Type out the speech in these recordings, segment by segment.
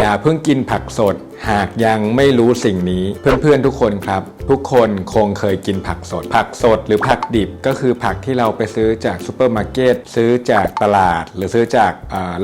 อย่าเพิ่งกินผักสด หากยังไม่รู้สิ่งนี้เพื่อนๆทุกคนครับ ทุกคนคงเคยกินผักสด ผักสดหรือผักดิบก็คือผักที่เราไปซื้อจากซูเปอร์มาร์เก็ตซื้อจากตลาด หรือซื้อจาก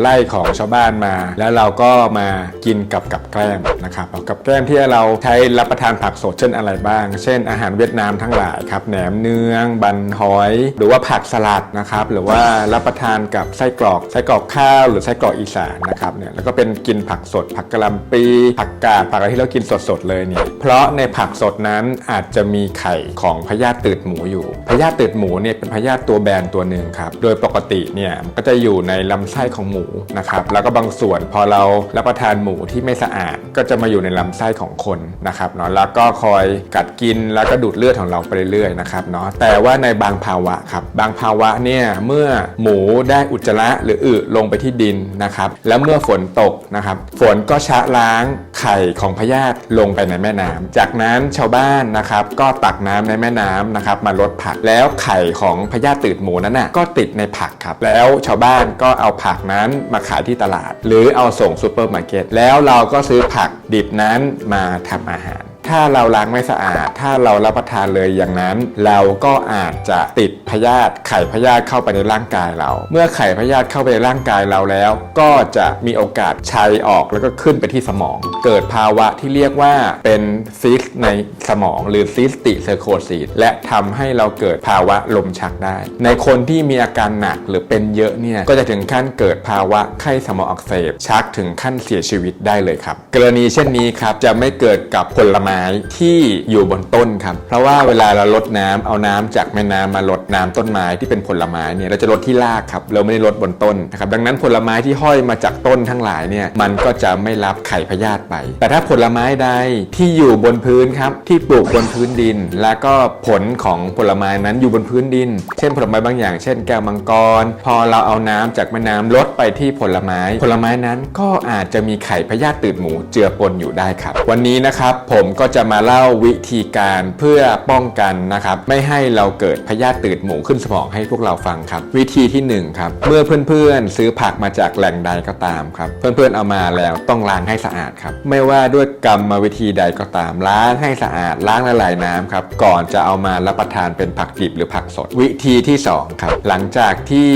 ไร่ของชาวบ้านมา แล้วเราก็มากินกับกับแกล้มนะครับกับแกล้มที่เราใช้รับประทานผักสดเช่นอะไรบ้าง เช่น อาหารเวียดนามทั้งหลายครับแหนมเนืองบันหอย หรือว่าผักสลัดนะครับหรือว่ารับประทานกับไส้กรอกไส้กรอกข้าว หรือไส้กรอกอีสานนะครับเนี่ยแล้วก็เป็นกินผักสด ผักกะหล่ำปีผักกาดผักอะไรที่เรากินสดๆเลยเนี่ยเพราะในผักสดนั้นอาจจะมีไข่ของพยาธิตืดหมูอยู่พยาธิตืดหมูเนี่ยเป็นพยาธิตัวแบนตัวหนึ่งครับโดยปกติเนี่ยก็จะอยู่ในลำไส้ของหมูนะครับแล้วก็บางส่วนพอเรารับประทานหมูที่ไม่สะอาด ก็จะมาอยู่ในลำไส้ของคนนะครับเนาะแล้วก็คอยกัดกินแล้วก็ดูดเลือดของเราไปเรื่อยๆนะครับเนาะแต่ว่าในบางภาวะครับบางภาวะเนี่ยเมื่อหมูได้อุจจาระหรืออึลงไปที่ดินนะครับแล้วเมื่อฝนตกนะครับฝนก็ชะล้างไข่ของพยาธิลงไปในแม่น้ำจากนั้นชาวบ้านนะครับก็ตักน้ำในแม่น้ำนะครับมาลดผักแล้วไข่ของพยาธิตืดหมูนั้นน่ะก็ติดในผักครับแล้วชาวบ้านก็เอาผักนั้นมาขายที่ตลาด หรือเอาส่งซูเปอร์มาร์เก็ตแล้วเราก็ซื้อผักดิบนั้นมาทำอาหาร ถ้าเราล้างไม่สะอาด ถ้าเรารับประทานเลยอย่างนั้น เราก็อาจจะติดพยาธิไข่พยาธิเข้าไปในร่างกายเรา เมื่อไข่พยาธิเข้าไปในร่างกายเราแล้ว ก็จะมีโอกาสชัยออกแล้วก็ขึ้นไปที่สมอง เกิดภาวะที่เรียกว่าเป็นซิสในสมอง หรือซิสติเซอร์โคซีดและทำให้เราเกิดภาวะลมชักได้ ในคนที่มีอาการหนักหรือเป็นเยอะเนี่ยก็จะถึงขั้นเกิดภาวะไข้สมองอักเสบชักถึงขั้นเสียชีวิตได้เลยครับ กรณีเช่นนี้ครับจะไม่เกิดกับผลไม้ที่อยู่บนต้นครับ เพราะว่าเวลาเราลดน้ำเอาน้ำจากแม่น้ำมาลดน้ำต้นไม้ที่เป็นผลไม้เนี่ยเราจะลดที่รากครับเราไม่ได้ลดบนต้นนะครับดังนั้นผลไม้ที่ห้อยมาจากต้นทั้งหลายเนี่ยมันก็จะไม่รับไข่พยาธิไป แต่ถ้าผลไม้ใดที่อยู่บนพื้นครับที่ปลูกบนพื้นดิน แล้วก็ผลของผลไม้นั้นอยู่บนพื้นดิน เช่นผลไม้บางอย่าง เช่นแก้วมังกร พอเราเอาน้ำจากแม่น้ำลดไปที่ผลไม้ ผลไม้นั้นก็อาจจะมีไข่พยาธิตืดหมูเจือปนอยู่ได้ครับ วันนี้นะครับผมก็ก็จะมาเล่าวิธีการเพื่อป้องกันนะครับไม่ให้เราเกิดพยาธิตืดหมูขึ้นสมองให้พวกเราฟังครับ วิธีที่หนึ่งครับเมื่อเพื่อนๆ ซื้อผักมาจากแหล่งใดก็ตามครับ เพื่อนๆเอามาแล้วต้องล้างให้สะอาดครับไม่ว่าด้วยกรรมวิธีใดก็ตาม ล้างให้สะอาดล้างละลายน้ำครับก่อนจะเอามารับประทานเป็นผักดิบหรือผักสด วิธีที่สองครับหลังจากที่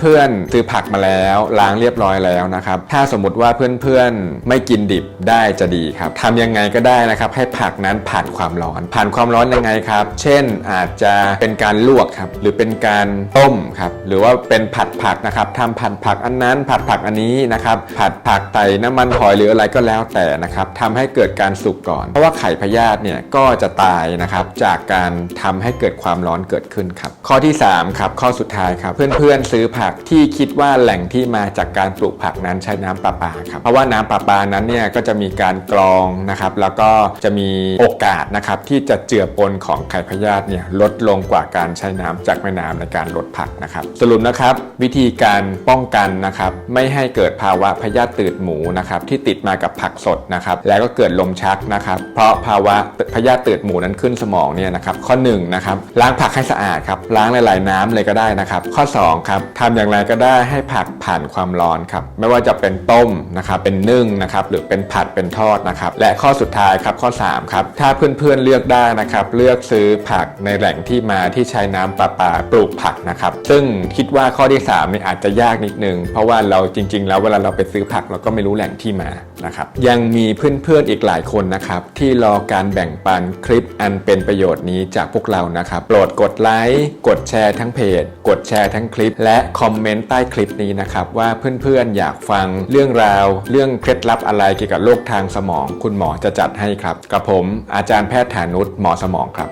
เพื่อนๆซื้อผักมาแล้วล้างเรียบร้อยแล้วนะครับถ้าสมมติว่าเพื่อนๆไม่กินดิบได้จะดีครับทำยังไงก็ได้นะครับให้ผักนั้นผ่านความร้อน ผ่านความร้อนยังไงครับ เช่นอาจจะเป็นการลวกครับ หรือเป็นการต้มครับ หรือว่าเป็นผัดผักนะครับทำผัดผักอันนั้น ผัดผักอันนี้นะครับ ผัดผักไต่น้ำมันหอยหรืออะไรก็แล้วแต่นะครับทำให้เกิดการสุกก่อน เพราะว่าไข่พยาธิเนี่ยก็จะตายนะครับจากการทำให้เกิดความร้อนเกิดขึ้นครับ ข้อที่สามครับข้อสุดท้ายครับ เพื่อนๆซื้อผักที่คิดว่าแหล่งที่มาจากการปลูกผักนั้นใช้น้ำประปาครับเพราะว่าน้ำประปานั้นเนี่ยก็จะมีการกรองนะครับแล้วก็จะมีโอกาสนะครับที่จะเจือปนของไข่พยาธิเนี่ยลดลงกว่าการใช้น้ำจากแม่น้ำในการลดผักนะครับ สรุปนะครับวิธีการป้องกันนะครับไม่ให้เกิดภาวะพยาธิตืดหมูนะครับที่ติดมากับผักสดนะครับแล้วก็เกิดลมชักนะครับเพราะภาวะพยาธิตืดหมูนั้นขึ้นสมองเนี่ยนะครับข้อ1นงนะครับล้างผักให้สะอาดครับล้างหลายๆน้ำเลยก็ได้นะครับ ข้อ2ครับทำอย่างไรก็ได้ให้ผักผ่านความร้อนครับไม่ว่าจะเป็นต้มนะครับเป็นนึ่งนะครับหรือเป็นผัดเป็นทอดนะครับและข้อสุดท้ายครับข้อ3ครับถ้าเพื่อนๆเลือกได้นะครับเลือกซื้อผักในแหล่งที่มาที่ใช้น้ำประปาปลูกผักนะครับซึ่งคิดว่าข้อที่3เนี่ยอาจจะยากนิดนึงเพราะว่าเราจริง ๆ แล้วเวลาเราไปซื้อผักเราก็ไม่รู้แหล่งที่มานะครับยังมีเพื่อนๆอีกหลายคนนะครับที่รอการแบ่งปันคลิปอันเป็นประโยชน์นี้จากพวกเรานะครับโปรดกดไลค์กดแชร์ทั้งเพจ กดแชร์ทั้งคลิป และคอมเมนต์ใต้คลิปนี้นะครับว่าเพื่อนๆอยากฟังเรื่องราว เรื่องเคล็ดลับอะไรเกี่ยวกับโรคทางสมอง คุณหมอจะจัดให้ครับกับผมอาจารย์แพทย์ฐานุชหมอสมองครับ